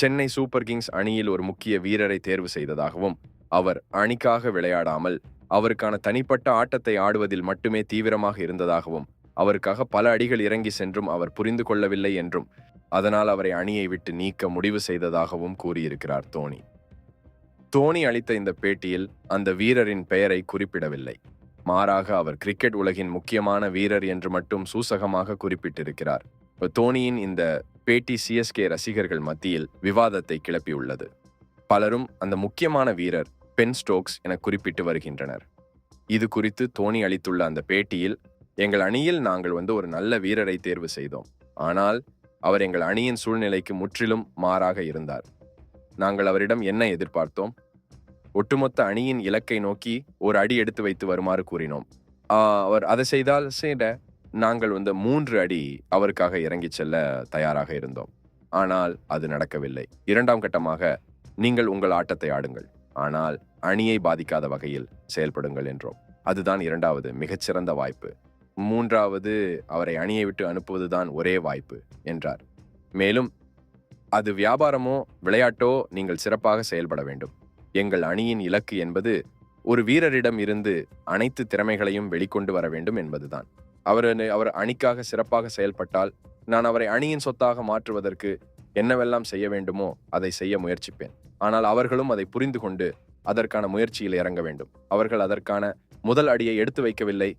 Chennai super Kings அணியில் ஒரு முக்கிய வீரரை தேர்வு செய்ததாகவும் அவர் அணிக்காக விளையாடாமல் அவருக்கான தனிப்பட்ட ஆட்டத்தை ஆடுவதில் மட்டுமே தீவிரமாக இருந்ததாகவும் அவருக்காக பல அடிகள் இறங்கி சென்றும் அவர் புரிந்து கொள்ளவில்லை என்றும் அதனால் அவரை அணியை விட்டு நீக்க முடிவு செய்ததாகவும் கூறியிருக்கிறார் தோனி. தோனி அளித்த இந்த பேட்டியில் அந்த வீரரின் பெயரை குறிப்பிடவில்லை. மாறாக அவர் கிரிக்கெட் உலகின் முக்கியமான வீரர் என்று மட்டும் சூசகமாக குறிப்பிட்டிருக்கிறார். தோனியின் இந்த பேட்டி சிஎஸ்கே ரசிகர்கள் மத்தியில் விவாதத்தை கிளப்பியுள்ளது. பலரும் அந்த முக்கியமான வீரர் பென் ஸ்டோக்ஸ் என குறிப்பிட்டு வருகின்றனர். இது குறித்து தோனி அளித்துள்ள அந்த பேட்டியில் எங்கள் அணியில் நாங்கள் வந்து ஒரு நல்ல வீரரை தேர்வு செய்தோம். ஆனால் அவர் எங்கள் அணியின் சூழ்நிலைக்கு முற்றிலும் மாறாக இருந்தார். நாங்கள் அவரிடம் என்ன எதிர்பார்த்தோம்? ஒட்டுமொத்த அணியின் இலக்கை நோக்கி ஒரு அடி எடுத்து வைத்து வருமாறு கூறினோம். அவர் அதை செய்தால் சேட நாங்கள் வந்து மூன்று அடி அவருக்காக இறங்கிச் செல்ல தயாராக இருந்தோம். ஆனால் அது நடக்கவில்லை. இரண்டாம் கட்டமாக நீங்கள் உங்கள் ஆட்டத்தை ஆடுங்கள். ஆனால் அணியை பாதிக்காத வகையில் செயல்படுங்கள் என்றோம். அதுதான் இரண்டாவது மிகச்சிறந்த வாய்ப்பு. மூன்றாவது அவரை அணியை விட்டு அனுப்புவதுதான் ஒரே வாய்ப்பு என்றார். மேலும் அது வியாபாரமோ விளையாட்டோ நீங்கள் சிறப்பாக செயல்பட வேண்டும். எங்கள் அணியின் இலக்கு என்பது ஒரு வீரரிடம் இருந்து அனைத்து திறமைகளையும் வெளிக்கொண்டு வர வேண்டும் என்பதுதான். அவர் அவர் அணிக்காக சிறப்பாக செயல்பட்டால் நான் அவரை அணியின் சொத்தாக மாற்றுவதற்கு என்னவெல்லாம் செய்ய வேண்டுமோ அதை செய்ய முயற்சிப்பேன். ஆனால் அவர்களும் அதை புரிந்து கொண்டு அதற்கான முயற்சியில் இறங்க வேண்டும். அவர்கள் அதற்கான முதல் அடியை எடுத்து வைக்கவில்லை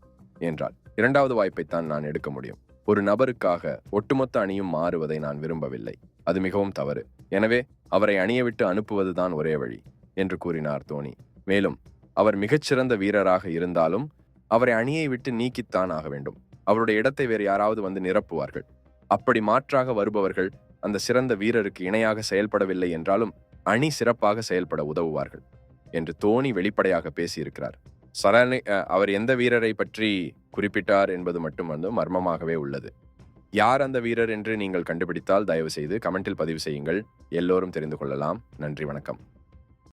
என்றால் இரண்டாவது வாய்ப்பைத்தான் நான் எடுக்க முடியும். ஒரு நபருக்காக ஒட்டுமொத்த அணியும் மாறுவதை நான் விரும்பவில்லை. அது மிகவும் தவறு. எனவே அவரை அணிய விட்டு அனுப்புவதுதான் ஒரே வழி என்று கூறினார் தோனி. மேலும் அவர் மிகச்சிறந்த வீரராக இருந்தாலும் அவரை அணியை விட்டு நீக்கித்தான் ஆக வேண்டும். அவருடைய இடத்தை வேறு யாராவது வந்து நிரப்புவார்கள். அப்படி மாற்றாக வருபவர்கள் அந்த சிறந்த வீரருக்கு இணையாக செயல்படவில்லை என்றாலும் அணி சிறப்பாக செயல்பட உதவுவார்கள் என்று தோனி வெளிப்படையாக பேசியிருக்கிறார். சரணி அவர் எந்த வீரரை பற்றி குறிப்பிட்டார் என்பது மட்டும் வந்து மர்மமாகவே உள்ளது. யார் அந்த வீரர் என்று நீங்கள் கண்டுபிடித்தால் தயவு செய்து கமெண்டில் பதிவு செய்யுங்கள். எல்லோரும் தெரிந்து கொள்ளலாம். நன்றி வணக்கம்.